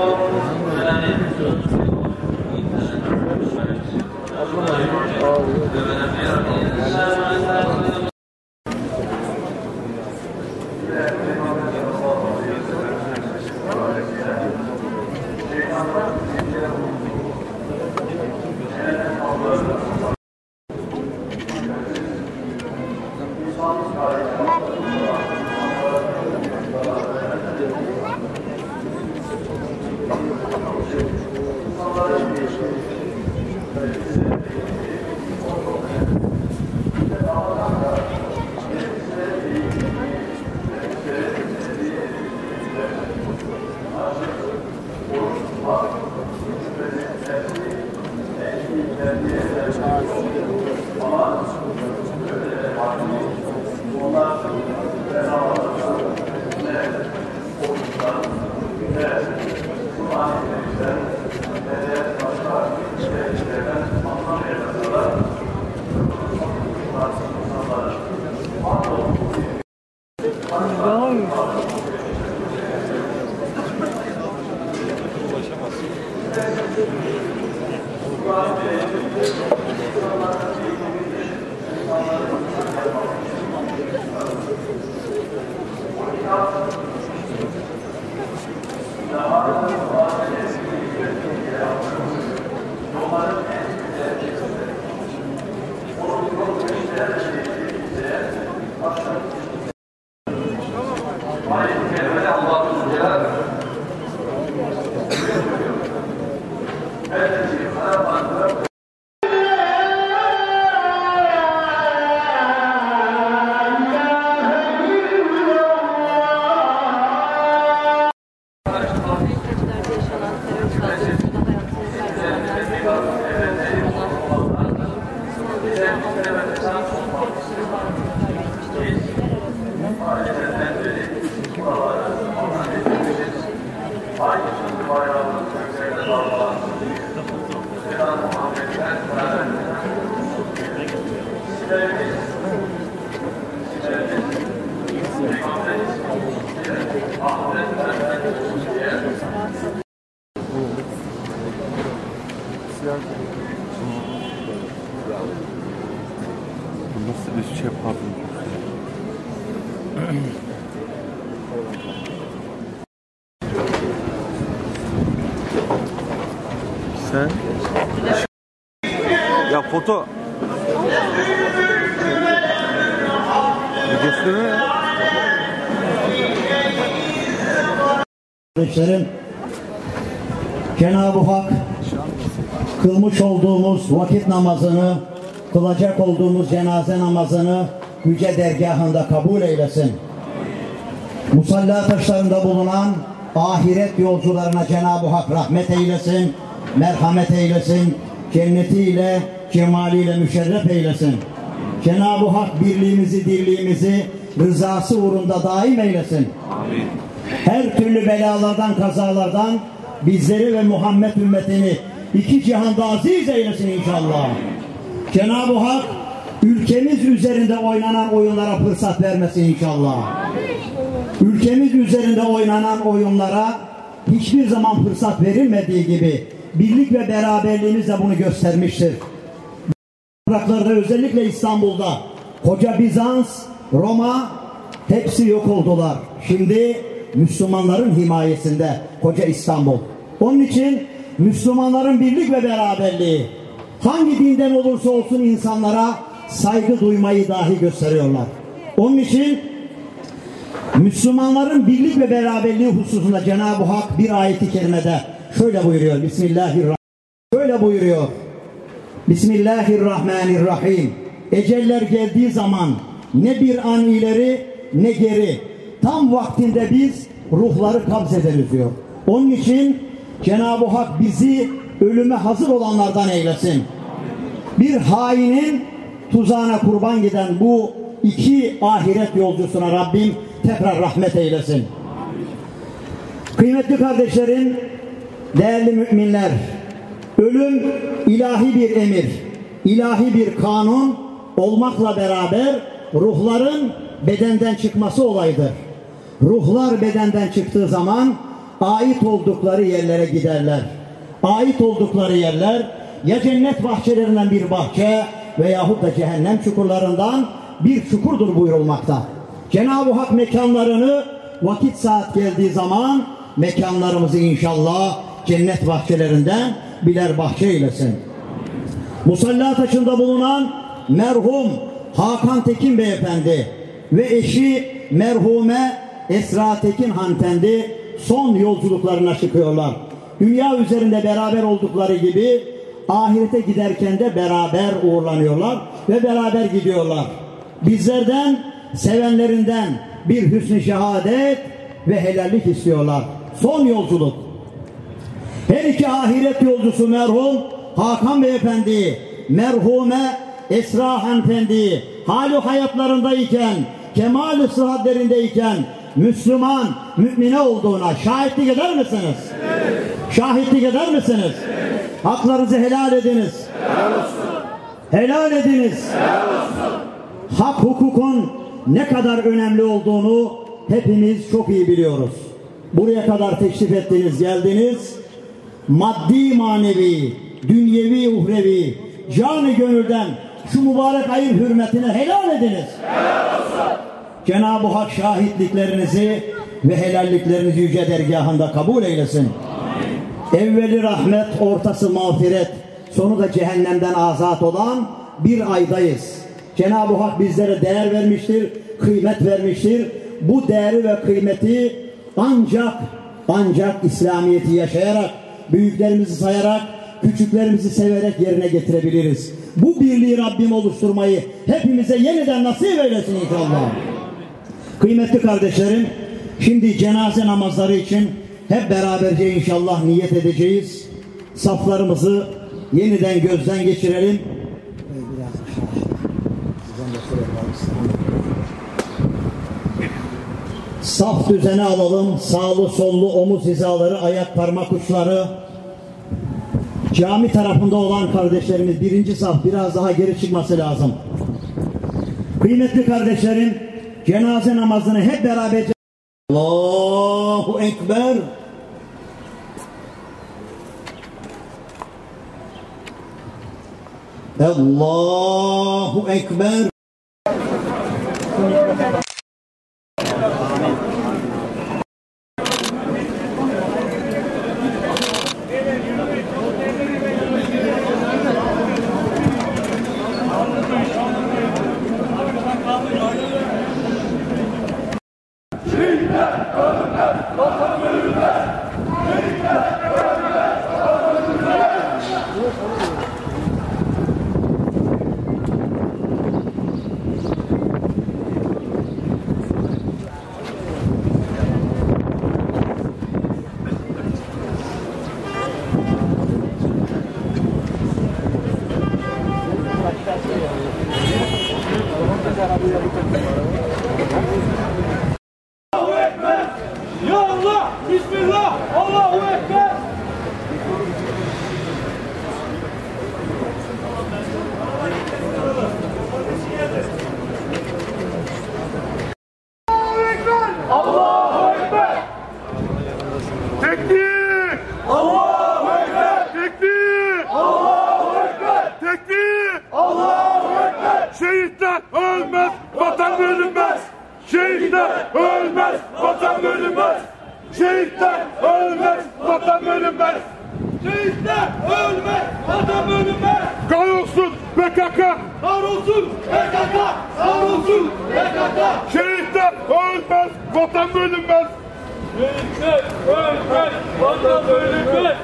Thank you. Thank you. Ya foto. Ne ya? Kardeşlerim, Cenab-ı Hak kılmış olduğumuz vakit namazını, kılacak olduğumuz cenaze namazını yüce dergahında kabul eylesin. Musalla taşlarında bulunan ahiret yolcularına Cenab-ı Hak rahmet eylesin, merhamet eylesin, cennetiyle, cemaliyle müşerref eylesin. Cenab-ı Hak birliğimizi, dirliğimizi rızası uğrunda daim eylesin. Her türlü belalardan, kazalardan bizleri ve Muhammed ümmetini iki cihanda aziz eylesin inşallah. Cenab-ı Hak ülkemiz üzerinde oynanan oyunlara fırsat vermesin inşallah. Ülkemiz üzerinde oynanan oyunlara hiçbir zaman fırsat verilmediği gibi birlik ve beraberliğimiz de bunu göstermiştir. Topraklarda özellikle İstanbul'da koca Bizans, Roma hepsi yok oldular. Şimdi Müslümanların himayesinde koca İstanbul. Onun için Müslümanların birlik ve beraberliği hangi dinden olursa olsun insanlara saygı duymayı dahi gösteriyorlar. Onun için Müslümanların birlik ve beraberliği hususunda Cenab-ı Hak bir ayeti kerimede şöyle buyuruyor. Bismillahirrahmanirrahim. Şöyle buyuruyor. Bismillahirrahmanirrahim. Eceller geldiği zaman ne bir an ileri ne geri tam vaktinde biz ruhları kabz ederiz diyor. Onun için Cenab-ı Hak bizi ölüme hazır olanlardan eylesin. Bir hainin tuzağına kurban giden bu iki ahiret yolcusuna Rabbim tekrar rahmet eylesin. Kıymetli kardeşlerim, değerli müminler, ölüm ilahi bir emir, ilahi bir kanun olmakla beraber ruhların bedenden çıkması olayıdır. Ruhlar bedenden çıktığı zaman ait oldukları yerlere giderler. Ait oldukları yerler ya cennet bahçelerinden bir bahçe veyahut da cehennem çukurlarından bir çukurdur buyurulmakta. Cenab-ı Hak mekanlarını vakit saat geldiği zaman mekanlarımızı inşallah cennet bahçelerinden birer bahçe eylesin. Musalla taşında bulunan merhum Hakan Tekin Beyefendi ve eşi merhume Esra Tekin hanımefendi son yolculuklarına çıkıyorlar. Dünya üzerinde beraber oldukları gibi ahirete giderken de beraber uğurlanıyorlar ve beraber gidiyorlar. Bizlerden, sevenlerinden bir hüsnü şehadet ve helallik istiyorlar. Son yolculuk. Her iki ahiret yolcusu merhum Hakan Beyefendi, merhume Esra Hanımefendi hali hayatlarındayken, kemal-i sıhhatlerindeyken Müslüman, mümine olduğuna şahitlik eder misiniz? Şahitlik eder misiniz? Haklarınızı helal ediniz. Helal ediniz. Hak hukukun ne kadar önemli olduğunu hepimiz çok iyi biliyoruz. Buraya kadar teşrif ettiniz, geldiniz. Maddi manevi, dünyevi uhrevi, canı gönülden şu mübarek ayın hürmetine helal ediniz. Cenab-ı Hak şahitliklerinizi ve helalliklerinizi yüce dergahında kabul eylesin. Evveli rahmet, ortası mağfiret, sonu da cehennemden azat olan bir aydayız. Cenab-ı Hak bizlere değer vermiştir, kıymet vermiştir. Bu değeri ve kıymeti ancak ancak İslamiyeti yaşayarak, büyüklerimizi sayarak, küçüklerimizi severek yerine getirebiliriz. Bu birliği Rabbim oluşturmayı hepimize yeniden nasip eylesin inşallah. Kıymetli kardeşlerim, şimdi cenaze namazları için hep beraberce inşallah niyet edeceğiz. Saflarımızı yeniden gözden geçirelim. Saf düzene alalım. Sağlı sollu omuz hizaları, ayak parmak uçları. Cami tarafında olan kardeşlerimiz birinci saf biraz daha geri çıkması lazım. Kıymetli kardeşlerim, cenaze namazını hep beraber Allahu Ekber. Allahu Ekber. Allahu Ekber. Ya Allah. Bismillah. Allahu Ekber. Allahu Ekber. Allahu Ekber. Tekbir. Allahu Ekber. Tekbir. Allahu Ekber. Tekbir. Allahu Ekber. Şehitler ölmez, vatan bölünmez. Şehitler ölmez, vatan bölünmez. Şehitler ölmez, vatan bölünmez. Şehitler ölmez, vatan bölünmez. Kahrolsun PKK. Kahrolsun PKK. Kahrolsun PKK. Şehitler ölmez, vatan bölünmez. Şehitler ölmez, vatan bölünmez.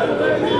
Yeah.